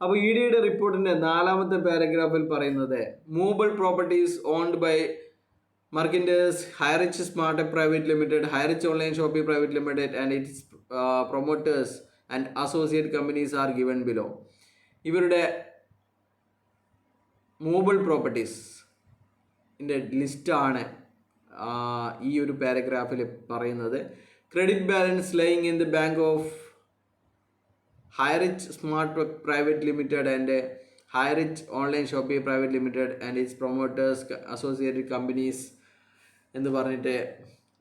അപ്പോൾ ഇ ഡിയുടെ റിപ്പോർട്ടിന്റെ നാലാമത്തെ പാരഗ്രാഫിൽ പറയുന്നത് movable properties owned by മർക്കിൻഡേഴ്സ് Highrich smart private limited Highrich online shopping private limited and its promoters and associate companies are given below. ഇവരുടെ movable properties ലിസ്റ്റാണ് ഈ ഒരു പാരഗ്രാഫിൽ പറയുന്നത്. Credit balance lying in the bank of Highrich smart private limited and Highrich online shopping private limited and its promoters associated companies എന്ന് പറഞ്ഞിട്ട്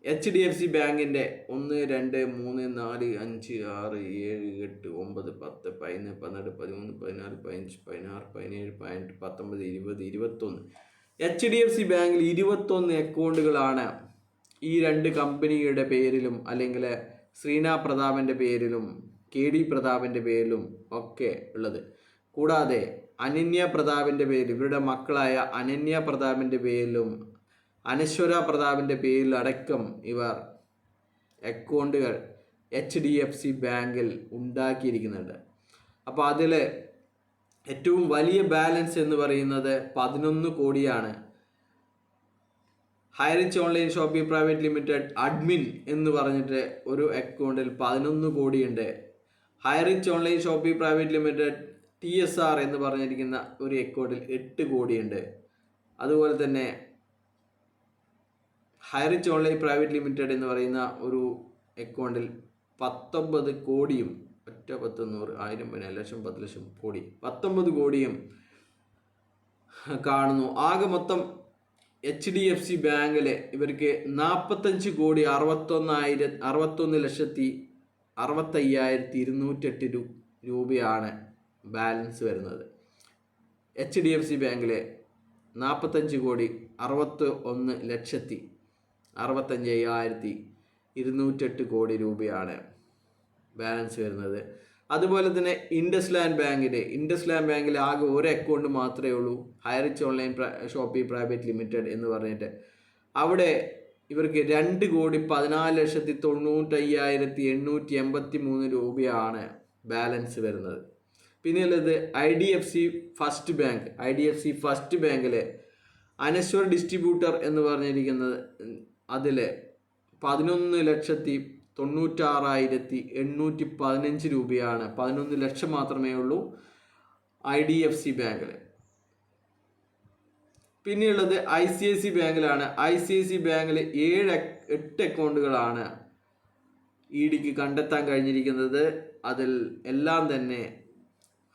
H D F C ബാങ്കിന്റെ ഒന്ന് രണ്ട് മൂന്ന് നാല് അഞ്ച് ആറ് ഏഴ് എട്ട് ഒമ്പത് പത്ത് പതിനൊന്ന് പന്ത്രണ്ട് പതിമൂന്ന് പതിനാല് പതിനഞ്ച് പതിനാറ് പതിനേഴ് പതിനെട്ട് പത്തൊമ്പത് ഇരുപത് ഇരുപത്തൊന്ന്. എച്ച് ഡി എഫ് സി ബാങ്കിൽ ഇരുപത്തൊന്ന് അക്കൗണ്ടുകളാണ് ഈ രണ്ട് കമ്പനിയുടെ പേരിലും അല്ലെങ്കിൽ ശ്രീനാ പ്രതാപന്റെ പേരിലും കെ ഡി പ്രതാപിന്റെ പേരിലും ഒക്കെ ഉള്ളത്. കൂടാതെ അനന്യ പ്രതാപിന്റെ പേരിൽ ഇവരുടെ മക്കളായ അനന്യ പ്രതാപിന്റെ പേരിലും അനശ്വര പ്രതാപിന്റെ പേരിലടക്കം ഇവർ അക്കൗണ്ടുകൾ എച്ച് ഡി എഫ് സി ബാങ്കിൽ ഉണ്ടാക്കിയിരിക്കുന്നുണ്ട്. അപ്പോൾ അതിൽ ഏറ്റവും വലിയ ബാലൻസ് എന്ന് പറയുന്നത് പതിനൊന്ന് കോടിയാണ്. Highrich online shopping private limited admin എന്ന് പറഞ്ഞിട്ട് ഒരു അക്കൗണ്ടിൽ പതിനൊന്ന് കോടിയുണ്ട്. Highrich online shopping private limited T S R എന്ന് പറഞ്ഞിരിക്കുന്ന ഒരു അക്കൗണ്ടിൽ എട്ട് കോടിയുണ്ട്. അതുപോലെ തന്നെ ഹൈറിച്ച് ഓൺലൈൻ പ്രൈവറ്റ് ലിമിറ്റഡ് എന്ന് പറയുന്ന ഒരു അക്കൗണ്ടിൽ പത്തൊമ്പത് കോടിയും ഒറ്റ പത്ത് നൂറ് ആയിരം പിന്നെ ലക്ഷം പത്ത് ലക്ഷം കോടി പത്തൊമ്പത് കോടിയും കാണുന്നു. ആകെ മൊത്തം എച്ച് ഡി എഫ് സി ബാങ്കിലെ ഇവർക്ക് നാൽപ്പത്തഞ്ച് കോടി അറുപത്തൊന്നായിരം അറുപത്തൊന്ന് ലക്ഷത്തി അറുപത്തയ്യായിരത്തി ഇരുന്നൂറ്റെട്ട് രൂ രൂപയാണ് ബാലൻസ് വരുന്നത്. എച്ച് ഡി എഫ് സി ബാങ്കിലെ നാൽപ്പത്തഞ്ച് കോടി അറുപത്തി ഒന്ന് ലക്ഷത്തി അറുപത്തഞ്ച് അയ്യായിരത്തി ഇരുന്നൂറ്റെട്ട് കോടി രൂപയാണ് ബാലൻസ് വരുന്നത്. അതുപോലെ തന്നെ ഇൻഡസ് ലാൻഡ് ബാങ്കിന്റെ ഇൻഡസ് ലാൻഡ് ബാങ്കിൽ ആകെ ഒരു അക്കൗണ്ട് മാത്രമേ ഉള്ളൂ. Highrich online shopping private limited എന്ന് പറഞ്ഞിട്ട്. അവിടെ ഇവർക്ക് രണ്ട് കോടി പതിനാല് ലക്ഷത്തി തൊണ്ണൂറ്റയ്യായിരത്തി എണ്ണൂറ്റി എൺപത്തി മൂന്ന് രൂപയാണ് ബാലൻസ് വരുന്നത്. പിന്നെ ഉള്ളത് I D F C first bank. I D F C first ബാങ്കിലെ അനശ്വർ ഡിസ്ട്രിബ്യൂട്ടർ എന്ന് പറഞ്ഞിരിക്കുന്നത് അതിൽ പതിനൊന്ന് ലക്ഷത്തി തൊണ്ണൂറ്റാറായിരത്തി എണ്ണൂറ്റി പതിനഞ്ച് രൂപയാണ്. പതിനൊന്ന് ലക്ഷം മാത്രമേ ഉള്ളൂ ഐ ഡി എഫ് സി ബാങ്കിൽ പിന്നെയുള്ളത് ഐ സി ഐ സി ബാങ്കിലാണ്. ഐ സി ഐ സി ബാങ്കിൽ ഏഴ് എട്ട് അക്കൗണ്ടുകളാണ് ഇ ഡിക്ക് കണ്ടെത്താൻ കഴിഞ്ഞിരിക്കുന്നത്. അതിൽ എല്ലാം തന്നെ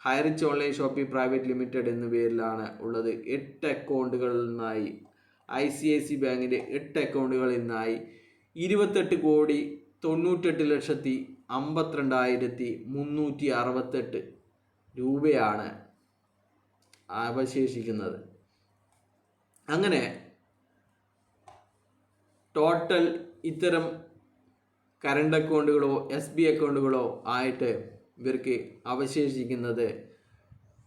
Highrich online shopping private limited എന്ന പേരിലാണ് ഉള്ളത്. എട്ട് അക്കൗണ്ടുകളിൽ നിന്നായി ഐ സി ഐ സി ബാങ്കിന്റെ എട്ട് അക്കൗണ്ടുകളിൽ നിന്നായി ഇരുപത്തെട്ട് കോടി തൊണ്ണൂറ്റെട്ട് ലക്ഷത്തി അമ്പത്തിരണ്ടായിരത്തി മുന്നൂറ്റി അറുപത്തെട്ട് രൂപയാണ് അവശേഷിക്കുന്നത്. അങ്ങനെ ടോട്ടൽ ഇത്തരം കറണ്ട് അക്കൗണ്ടുകളോ എസ് ബി അക്കൗണ്ടുകളോ ആയിട്ട് ഇവർക്ക് അവശേഷിക്കുന്നത്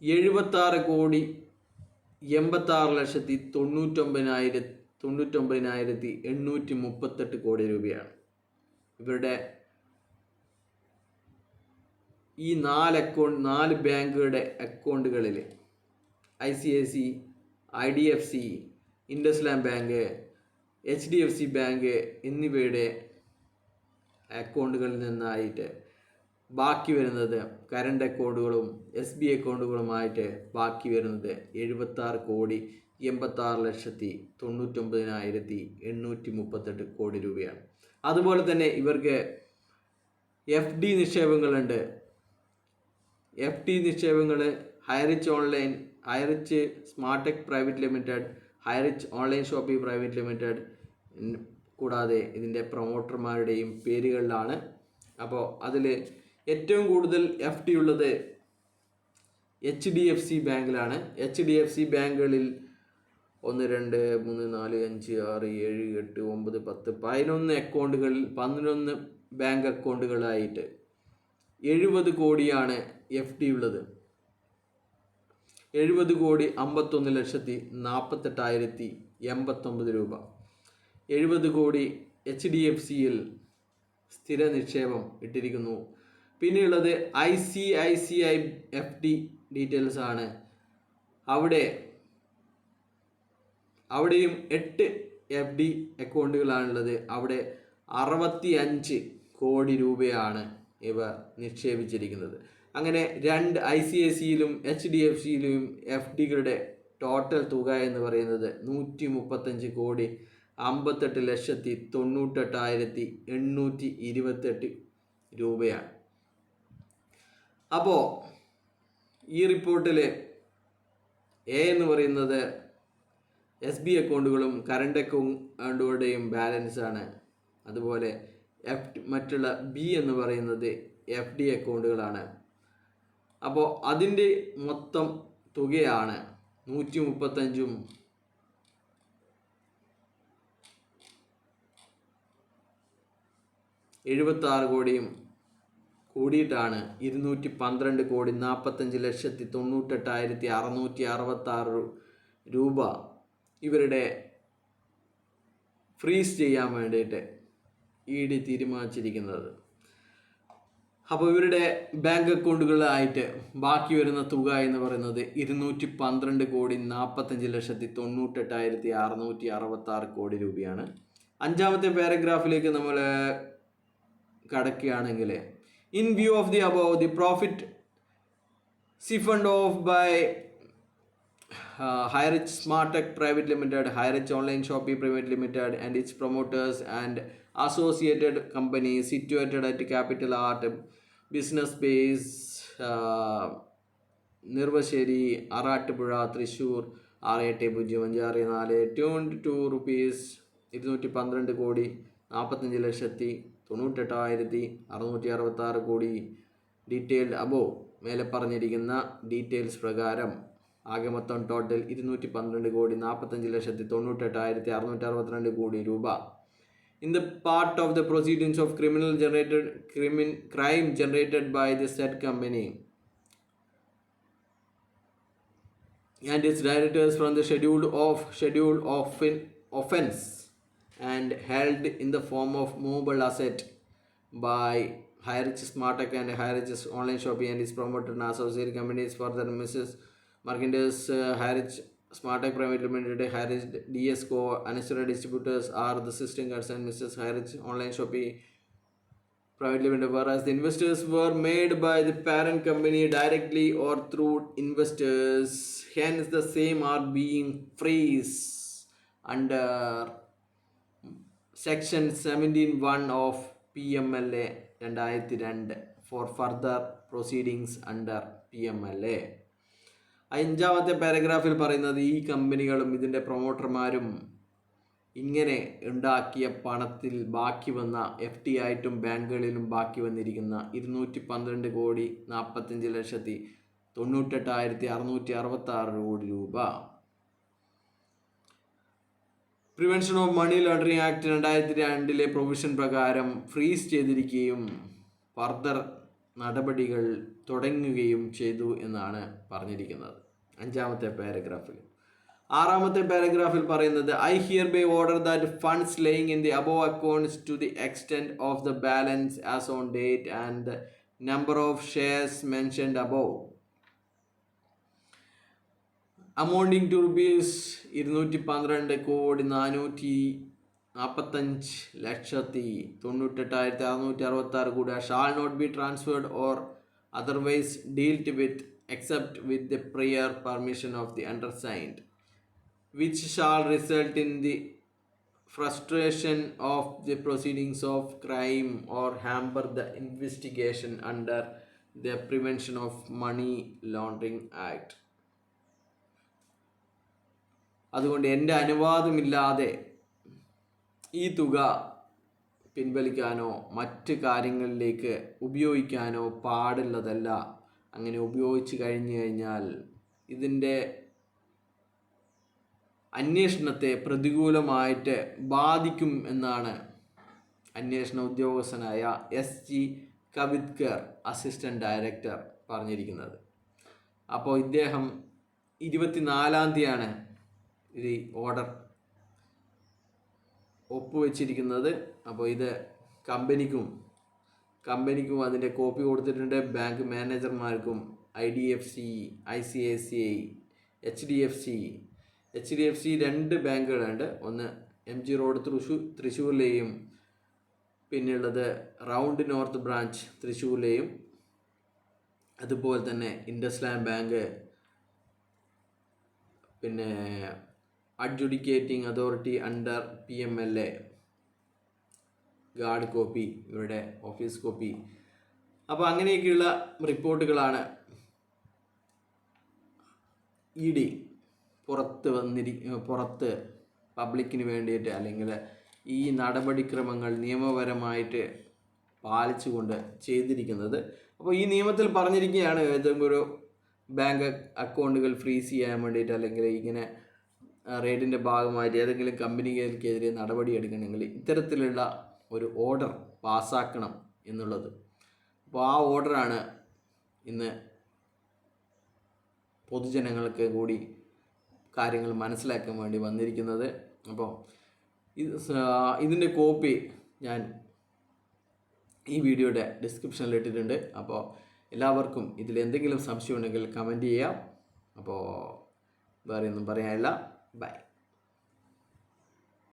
എഴുപത്താറ് കോടി എൺപത്താറ് ലക്ഷത്തി തൊണ്ണൂറ്റൊമ്പതിനായിര തൊണ്ണൂറ്റൊമ്പതിനായിരത്തി എണ്ണൂറ്റി മുപ്പത്തെട്ട് കോടി രൂപയാണ്. ഇവരുടെ ഈ നാല് അക്കൗണ്ട് നാല് ബാങ്കുകളുടെ അക്കൗണ്ടുകളിൽ I C I C I D F C IndusInd bank H D F C bank എന്നിവയുടെ അക്കൗണ്ടുകളിൽ നിന്നായിട്ട് ബാക്കി വരുന്നത് കറണ്ട് അക്കൗണ്ടുകളും എസ് ബി അക്കൗണ്ടുകളുമായിട്ട് ബാക്കി വരുന്നത് എഴുപത്താറ് കോടി എൺപത്താറ് ലക്ഷത്തി തൊണ്ണൂറ്റൊമ്പതിനായിരത്തി എണ്ണൂറ്റി മുപ്പത്തെട്ട് കോടി രൂപയാണ്. അതുപോലെ തന്നെ ഇവർക്ക് എഫ് ഡി നിക്ഷേപങ്ങളുണ്ട്. എഫ് ഡി നിക്ഷേപങ്ങൾ Highrich online Highrich Smartech private limited Highrich online shopping private limited കൂടാതെ ഇതിന്റെ പ്രൊമോട്ടർമാരുടെയും പേരുകളിലാണ്. അപ്പോൾ അതിൽ ഏറ്റവും കൂടുതൽ എഫ് ടി ഉള്ളത് എച്ച് ഡി എഫ് സി ബാങ്കിലാണ്. എച്ച് ഡി എഫ് സി ബാങ്കുകളിൽ ഒന്ന് രണ്ട് മൂന്ന് നാല് അഞ്ച് ആറ് ഏഴ് എട്ട് ഒമ്പത് പത്ത് പതിനൊന്ന് അക്കൗണ്ടുകളിൽ പതിനൊന്ന് ബാങ്ക് അക്കൗണ്ടുകളായിട്ട് എഴുപത് കോടിയാണ് എഫ് ഡി ഉള്ളത്. എഴുപത് കോടി അമ്പത്തൊന്ന് ലക്ഷത്തി നാൽപ്പത്തെട്ടായിരത്തി എൺപത്തൊമ്പത് രൂപ. എഴുപത് കോടി എച്ച് ഡി എഫ് സിയിൽ സ്ഥിര നിക്ഷേപം ഇട്ടിരിക്കുന്നു. പിന്നെയുള്ളത് I C I C I F D details ആണ്. അവിടെ അവിടെയും എട്ട് എഫ് ഡി അക്കൗണ്ടുകളാണുള്ളത്. അവിടെ അറുപത്തി അഞ്ച് കോടി രൂപയാണ് ഇവ നിക്ഷേപിച്ചിരിക്കുന്നത്. അങ്ങനെ രണ്ട് ഐ സി ഐ സിയിലും എച്ച് ഡി എഫ് സിയിലും എഫ് ഡികളുടെ ടോട്ടൽ തുക എന്ന് പറയുന്നത് നൂറ്റി മുപ്പത്തഞ്ച് കോടി അമ്പത്തെട്ട് ലക്ഷത്തി തൊണ്ണൂറ്റെട്ടായിരത്തി എണ്ണൂറ്റി ഇരുപത്തെട്ട് രൂപയാണ്. അപ്പോൾ ഈ റിപ്പോർട്ടിൽ എ എന്ന് പറയുന്നത് എസ് ബി അക്കൗണ്ടുകളും കറണ്ട് അക്കൗണ്ടുകളുടെയും ബാലൻസ് ആണ്. അതുപോലെ എഫ് മറ്റുള്ള ബി എന്ന് പറയുന്നത് എഫ് ഡി അക്കൗണ്ടുകളാണ്. അപ്പോൾ അതിന്റെ മൊത്തം തുകയാണ് നൂറ്റി മുപ്പത്തഞ്ചും എഴുപത്തി ആറ് കോടിയും കൂടിയിട്ടാണ് ഇരുന്നൂറ്റി പന്ത്രണ്ട് കോടി നാൽപ്പത്തഞ്ച് ലക്ഷത്തി തൊണ്ണൂറ്റെട്ടായിരത്തി അറുന്നൂറ്റി അറുപത്തി ആറ് രൂപ ഇവരുടെ ഫ്രീസ് ചെയ്യാൻ വേണ്ടിയിട്ട് ഇ ഡി തീരുമാനിച്ചിരിക്കുന്നത്. അപ്പോൾ ഇവരുടെ ബാങ്ക് അക്കൗണ്ടുകളായിട്ട് ബാക്കി വരുന്ന തുക എന്ന് പറയുന്നത് ഇരുന്നൂറ്റി പന്ത്രണ്ട് കോടി നാൽപ്പത്തഞ്ച് ലക്ഷത്തി തൊണ്ണൂറ്റെട്ടായിരത്തി അറുന്നൂറ്റി അറുപത്തി ആറ് കോടി രൂപയാണ്. അഞ്ചാമത്തെ പാരഗ്രാഫിലേക്ക് നമ്മൾ കടക്കുകയാണെങ്കിൽ in view of the above the profit siphoned off by uh, Hirich private limited Private Limited, online Online private limited and its promoters promoters and company situated situated capital art business uh, നിർവശ്ശേരി ആറാട്ടുപുഴ തൃശ്ശൂർ ആറ് എട്ട് പൂജ്യം അഞ്ച് ആറ് നാല് twenty two rupees ഇരുന്നൂറ്റി പന്ത്രണ്ട് കോടി നാൽപ്പത്തഞ്ച് ലക്ഷത്തി തൊണ്ണൂറ്റെട്ടായിരത്തി അറുന്നൂറ്റി അറുപത്താറ് കോടി. ഡീറ്റെയിൽഡ് അബോ മേലെ പറഞ്ഞിരിക്കുന്ന ഡീറ്റെയിൽസ് പ്രകാരം ആകെ മൊത്തം ടോട്ടൽ ഇരുന്നൂറ്റി പന്ത്രണ്ട് കോടി നാൽപ്പത്തഞ്ച് ലക്ഷത്തി തൊണ്ണൂറ്റെട്ടായിരത്തി അറുന്നൂറ്റി അറുപത്തിരണ്ട് കോടി രൂപ. in the part of the proceedings of criminal generated crimin, crime generated by the said company and its directors from the schedule of schedule of offense and held in the form of movable asset by Hirech Smartek and Hirech Online Shopping and its promoter and associate companies for the Mrs. Mercantiles uh, Smartech Private Limited, Harris, DSCO, Anasura Distributors are the system concerned Mrs. Harris Online Shopping Private Limited, whereas the investors were made by the parent company directly or through investors. Hence, the same are being freeze under Section 17.1 of PMLA 2002 for further proceedings under PMLA. അഞ്ചാമത്തെ പാരഗ്രാഫിൽ പറയുന്നത് ഈ കമ്പനികളും ഇതിന്റെ പ്രൊമോട്ടർമാരും ഇങ്ങനെ ഉണ്ടാക്കിയ പണത്തിൽ ബാക്കി വന്ന F T ആയിട്ടും ബാങ്കുകളിലും ബാക്കി വന്നിരിക്കുന്ന ഇരുന്നൂറ്റി പന്ത്രണ്ട് കോടി നാൽപ്പത്തഞ്ച് ലക്ഷത്തി തൊണ്ണൂറ്റെട്ടായിരത്തി അറുന്നൂറ്റി അറുപത്തി ആറ് കോടി രൂപ. Prevention of money laundering act രണ്ടായിരത്തി രണ്ടിലെ പ്രൊവിഷൻ പ്രകാരം ഫ്രീസ് ചെയ്തിരിക്കുകയും ഫർദർ നടപടികൾ തുടങ്ങുകയും ചെയ്തു എന്നാണ് പറഞ്ഞിരിക്കുന്നത്. അഞ്ചാമത്തെ പാരഗ്രാഫിൽ. ആറാമത്തെ പാരഗ്രാഫിൽ പറയുന്നത് I hereby order that funds lying in the above accounts to the extent of the balance as on date and the number of shares mentioned above amounting to rupees ഇരുന്നൂറ്റി പന്ത്രണ്ട് കോടി നാനൂറ്റി നാൽപ്പത്തഞ്ച് ലക്ഷത്തി തൊണ്ണൂറ്റെട്ടായിരത്തി അറുന്നൂറ്റി അറുപത്തി ആറ് കൂടി shall not be transferred or otherwise dealt with except with the prior permission of the undersigned, which shall result in the frustration of the proceedings of crime or hamper the investigation under the Prevention of Money Laundering Act. അതുകൊണ്ട് എന്റെ അനുവാദമില്ലാതെ ഈ തുക പിൻവലിക്കാനോ മറ്റ് കാര്യങ്ങളിലേക്ക് ഉപയോഗിക്കാനോ പാടുള്ളതല്ല അങ്ങനെ ഉപയോഗിച്ച് കഴിഞ്ഞു കഴിഞ്ഞാൽ ഇതിന്റെ അന്വേഷണത്തെ പ്രതികൂലമായിട്ട് ബാധിക്കും എന്നാണ് അന്വേഷണ ഉദ്യോഗസ്ഥനായ S G Kavitkar assistant director പറഞ്ഞിരിക്കുന്നത്. അപ്പോൾ ഇദ്ദേഹം ഇരുപത്തിനാലാം തീയതിയാണ് ഇത് ഓർഡർ ഒപ്പുവെച്ചിരിക്കുന്നത്. അപ്പോൾ ഇത് കമ്പനിക്കും കമ്പനിക്കും അതിന്റെ കോപ്പി കൊടുത്തിട്ടുണ്ട്. Bank മാനേജർമാർക്കും I D F C I C I C I H D F C H D F C രണ്ട് ബാങ്കുകളുണ്ട്. ഒന്ന് എം ജി റോഡ് തൃശൂർ തൃശ്ശൂരിലെയും പിന്നെയുള്ളത് റൗണ്ട് നോർത്ത് ബ്രാഞ്ച് തൃശ്ശൂരിലെയും അതുപോലെ തന്നെ ഇൻഡസ്ലാൻഡ് ബാങ്ക് പിന്നെ adjudicating authority under P M L A guard copy ഇവരുടെ ഓഫീസ് കോപ്പി. അപ്പോൾ അങ്ങനെയൊക്കെയുള്ള റിപ്പോർട്ടുകളാണ് ഇ ഡി പുറത്ത് വന്നിരി പുറത്ത് പബ്ലിക്കിന് വേണ്ടിയിട്ട് അല്ലെങ്കിൽ ഈ നടപടിക്രമങ്ങൾ നിയമപരമായിട്ട് പാലിച്ചുകൊണ്ട് ചെയ്തിരിക്കുന്നത്. അപ്പോൾ ഈ നിയമത്തിൽ പറഞ്ഞിരിക്കുകയാണ് ഏതെങ്കിലും ഒരു ബാങ്ക് അക്കൗണ്ടുകൾ ഫ്രീസ് ചെയ്യാൻ വേണ്ടിയിട്ട് അല്ലെങ്കിൽ ഇങ്ങനെ റേഡിന്റെ ഭാഗമായിട്ട് ഏതെങ്കിലും കമ്പനികൾക്കെതിരെ നടപടി എടുക്കണമെങ്കിൽ ഇത്തരത്തിലുള്ള ഒരു ഓർഡർ പാസ്സാക്കണം എന്നുള്ളത്. അപ്പോൾ ആ ഓർഡറാണ് ഇന്ന് പൊതുജനങ്ങൾക്ക് കൂടി കാര്യങ്ങൾ മനസ്സിലാക്കാൻ വേണ്ടി വന്നിരിക്കുന്നത്. അപ്പോൾ ഇത് ഇതിന്റെ കോപ്പി ഞാൻ ഈ വീഡിയോയുടെ ഡിസ്ക്രിപ്ഷനിൽ ഇട്ടിട്ടുണ്ട്. അപ്പോൾ എല്ലാവർക്കും ഇതിൽ എന്തെങ്കിലും സംശയം ഉണ്ടെങ്കിൽ കമന്റ് ചെയ്യാം. അപ്പോൾ വേറെ ഒന്നും പറയാനില്ല. ബൈ